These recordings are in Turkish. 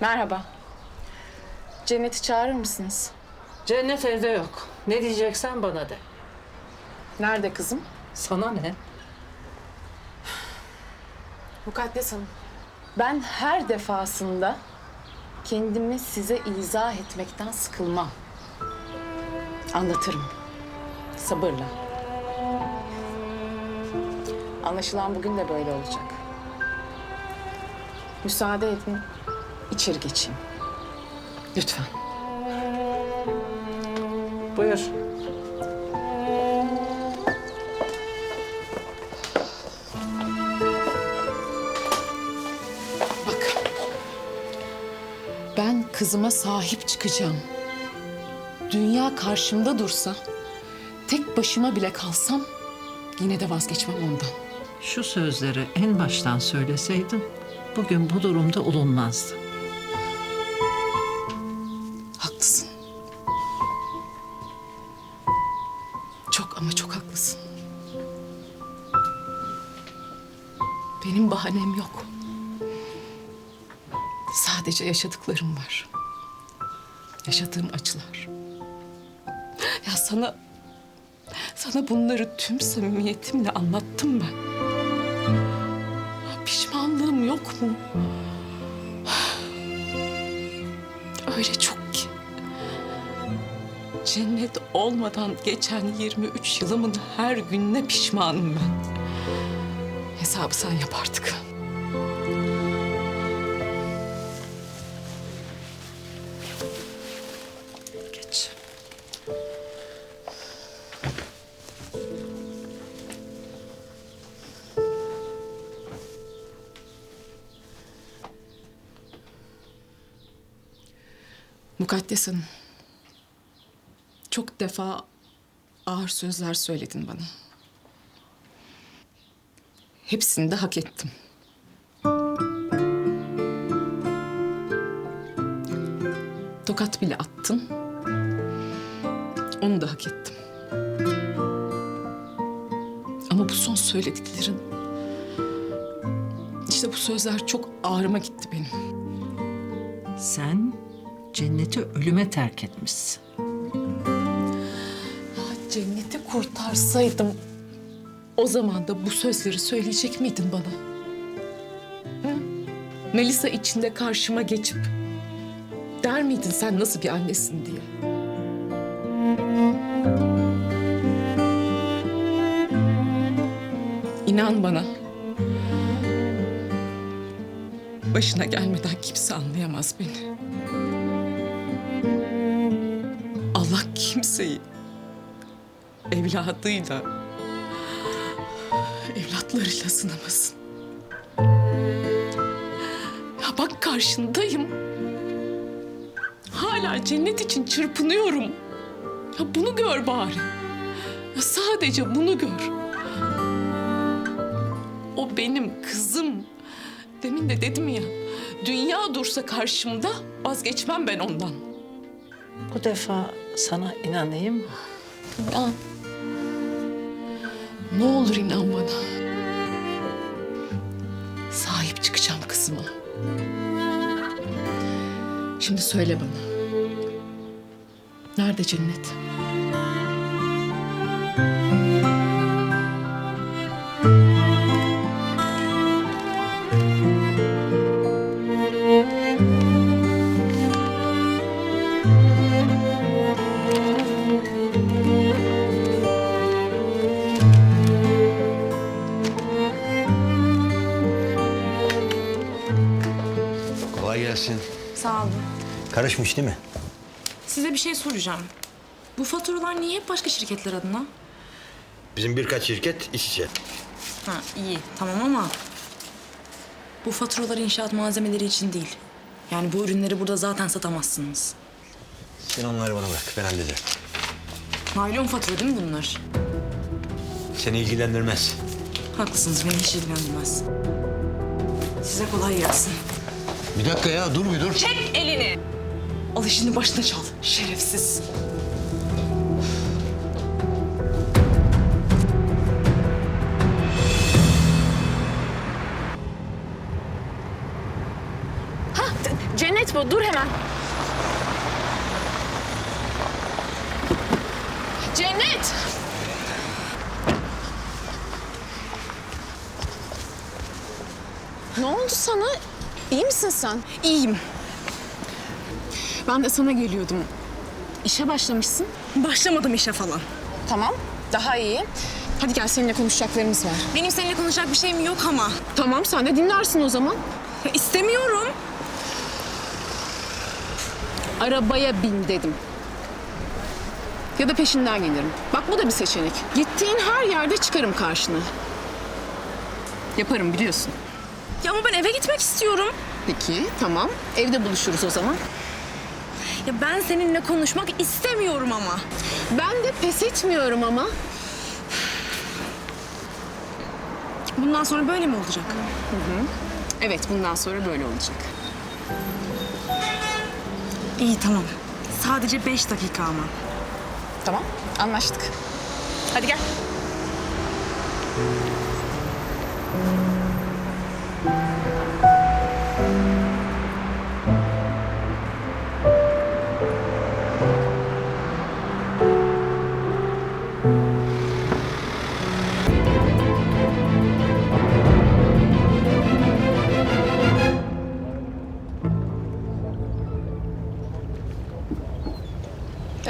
Merhaba. Cennet'i çağırır mısınız? Cennet evde yok. Ne diyeceksen bana de. Nerede kızım? Sana ne? Mukaddes Hanım. Ben her defasında kendimi size izah etmekten sıkılmam. Anlatırım. Sabırla. Anlaşılan bugün de böyle olacak. Müsaade edin, içeri geçeyim. Lütfen. Buyur. Bak. Ben kızıma sahip çıkacağım. Dünya karşımda dursa, tek başıma bile kalsam yine de vazgeçmem ondan. Şu sözleri en baştan söyleseydin bugün bu durumda olunmazdı. Benim bahanem yok. Sadece yaşadıklarım var. Yaşadığım acılar. Ya sana sana bunları tüm samimiyetimle anlattım ben. Pişmanlığım yok mu? Öyle çok ki. Cennet olmadan geçen 23 yılımın her gününe pişmanım ben. Hesabı sen yap artık. Geç. Mukaddes Hanım. Çok defa ağır sözler söyledin bana. Hepsini de hak ettim. Tokat bile attın. Onu da hak ettim. Ama bu son söylediklerin... işte bu sözler çok ağrıma gitti benim. Sen cenneti ölüme terk etmişsin. Ya Cenneti kurtarsaydım o zaman da bu sözleri söyleyecek miydin bana? Hı? Melisa içinde karşıma geçip der miydin sen nasıl bir annesin diye? İnan bana. Başına gelmeden kimse anlayamaz beni. Allah kimseyi evladıyla, evlatlarıyla sınamasın. Ya bak karşındayım. Hala cennet için çırpınıyorum. Ya bunu gör bari. Ya sadece bunu gör. O benim kızım. Demin de dedim ya, dünya dursa karşımda vazgeçmem ben ondan. Bu defa sana inanayım mı? İnan. Ne olur inan bana. Şimdi söyle bana. Nerede cennet? Kolay gelsin. Sağ olun. Karışmış değil mi? Size bir şey soracağım. Bu faturalar niye hep başka şirketler adına? Bizim birkaç şirket iç içe. Ha iyi tamam ama bu faturalar inşaat malzemeleri için değil. Yani bu ürünleri burada zaten satamazsınız. Sen onları bana bırak, ben hallederim. Naylon fatura değil mi bunlar? Seni ilgilendirmez. Haklısınız beni hiç ilgilendirmez. Size kolay gelsin. Bir dakika ya, dur bir dur. Çek elini. Al işini başına çal. Şerefsiz. Cennet bu. Dur hemen. Cennet! Ne oldu sana? İyi misin sen? İyiyim. Ben de sana geliyordum. İşe başlamışsın. Başlamadım işe falan. Tamam, daha iyi. Hadi gel seninle konuşacaklarımız var. Benim seninle konuşacak bir şeyim yok ama. Tamam, sen de dinlersin o zaman. Ya istemiyorum. Arabaya bin dedim. Ya da peşinden gelirim. Bak bu da bir seçenek. Gittiğin her yerde çıkarım karşına. Yaparım biliyorsun. Ama ben eve gitmek istiyorum. Peki, tamam. Evde buluşuruz o zaman. Ya ben seninle konuşmak istemiyorum ama. Ben de pes etmiyorum ama. Bundan sonra böyle mi olacak? Evet, bundan sonra böyle olacak. İyi tamam. Sadece beş dakika ama. Tamam, anlaştık. Hadi gel.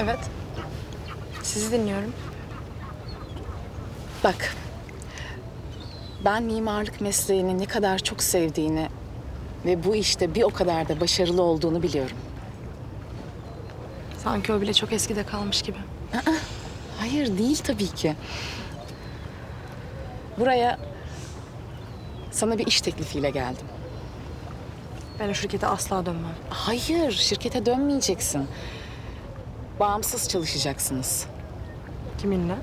Evet. Sizi dinliyorum. Bak, ben mimarlık mesleğini ne kadar çok sevdiğini ve bu işte bir o kadar da başarılı olduğunu biliyorum. Sanki o bile çok eskide kalmış gibi. Hayır değil tabii ki. Buraya sana bir iş teklifiyle geldim. Ben o şirkete asla dönmem. Hayır, şirkete dönmeyeceksin. Bağımsız çalışacaksınız. Kiminle?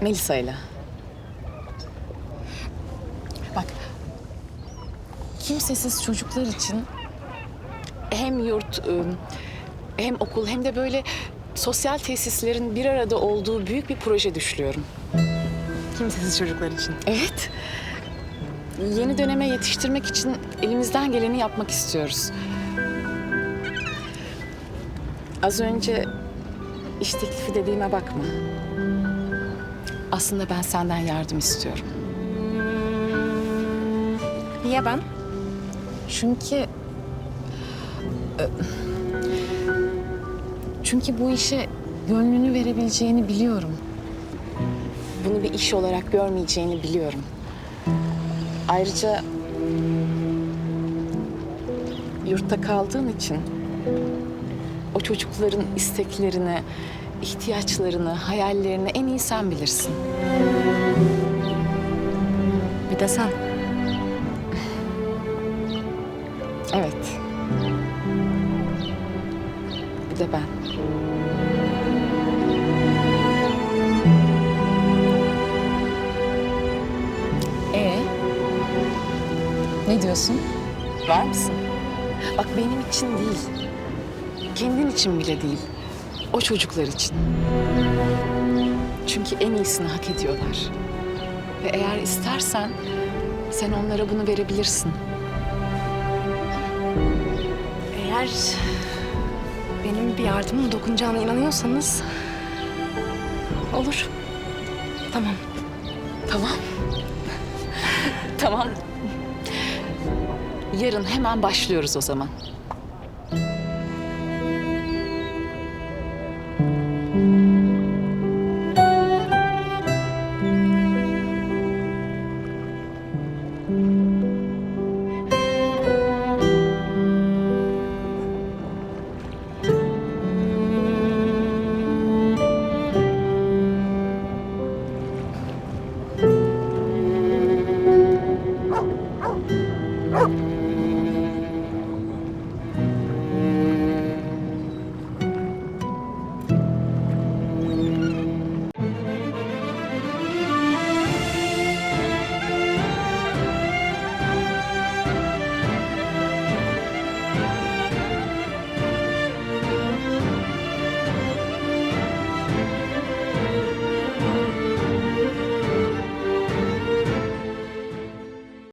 Melisa'yla. Bak, kimsesiz çocuklar için hem yurt, ıı, hem okul hem de böyle sosyal tesislerin bir arada olduğu büyük bir proje düşlüyorum. Kimsesiz çocuklar için. Evet. Yeni döneme yetiştirmek için elimizden geleni yapmak istiyoruz. Az önce iş teklifi dediğime bakma. Aslında ben senden yardım istiyorum. Niye ben? Çünkü... e, Çünkü bu işe gönlünü verebileceğini biliyorum. Bunu bir iş olarak görmeyeceğini biliyorum. Ayrıca yurtta kaldığın için o çocukların isteklerini, ihtiyaçlarını, hayallerini en iyi sen bilirsin. Bir de sen. Evet. Bir de ben. Ee? Ne diyorsun? Var mısın? Bak benim için değil. Kendin için bile değil. O çocuklar için. Çünkü en iyisini hak ediyorlar. Ve eğer istersen sen onlara bunu verebilirsin. Eğer benim bir yardımım dokunacağına inanıyorsanız olur. Tamam. Tamam. tamam. Yarın hemen başlıyoruz o zaman.